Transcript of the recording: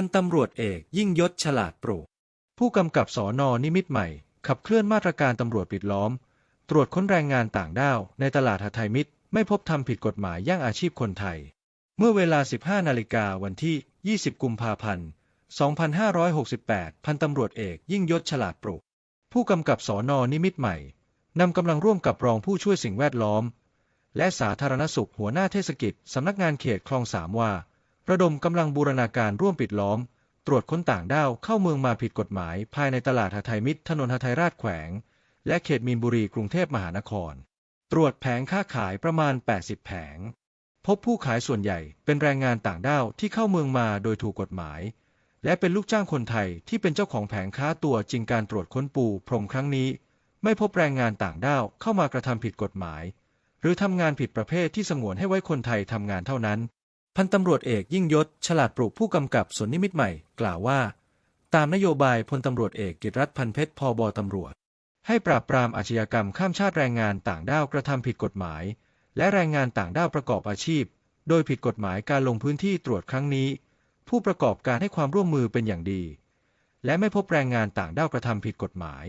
พันตำรวจเอกยิ่งยศฉลาดปลูกผู้กำกับสอนอนิมิตรใหม่ ขับเคลื่อนมาตรการตำรวจปิดล้อม ตรวจค้นแรงงานต่างด้าวในตลาดหทัยมิตร ไม่พบทำผิดกฎหมายย่างอาชีพคนไทย เมื่อเวลา 15 นาฬิกาวันที่ 20 กุมภาพันธ์ 2568 พันตำรวจเอกยิ่งยศฉลาดปลูกผู้กำกับสอนอนิมิตรใหม่นำกำลังร่วมกับรองผู้ช่วยสิ่งแวดล้อม และสาธารณสุขหัวหน้าเทศกิจสำนักงานเขตคลองสามว่า ระดมกำลังบูรณาการร่วมปิดล้อม ตรวจค้นต่างด้าวเข้าเมืองมาผิดกฎหมาย ภายในตลาดหทัยมิตรถนนหทัยราชแขวง และเขตมีนบุรีกรุงเทพมหานคร ตรวจแผงค้าขายประมาณ 80 แผง พบผู้ขายส่วนใหญ่เป็นแรงงานต่างด้าวที่เข้าเมืองมาโดยถูกกฎหมาย และเป็นลูกจ้างคนไทยที่เป็นเจ้าของแผงค้าตัวจริงการตรวจค้นปูพรมครั้งนี้ ไม่พบแรงงานต่างด้าวเข้ามากระทำผิดกฎหมาย หรือทำงานผิดประเภทที่สงวนให้ไว้คนไทยทำงานเท่านั้น พันตำรวจเอกยิ่งยศ ฉลาดปลูกผู้กำกับสวนนิมิตใหม่ กล่าวว่า ตามนโยบายพลตำรวจเอกกิตรัตน์พันเพชรพอบตำรวจ ให้ปราบปรามอาชญากรรมข้ามชาติแรงงานต่างด้าวกระทำผิดกฎหมาย และแรงงานต่างด้าวประกอบอาชีพ โดยผิดกฎหมายการลงพื้นที่ตรวจครั้งนี้ ผู้ประกอบการให้ความร่วมมือเป็นอย่างดี และไม่พบแรงงานต่างด้าวกระทำผิดกฎหมาย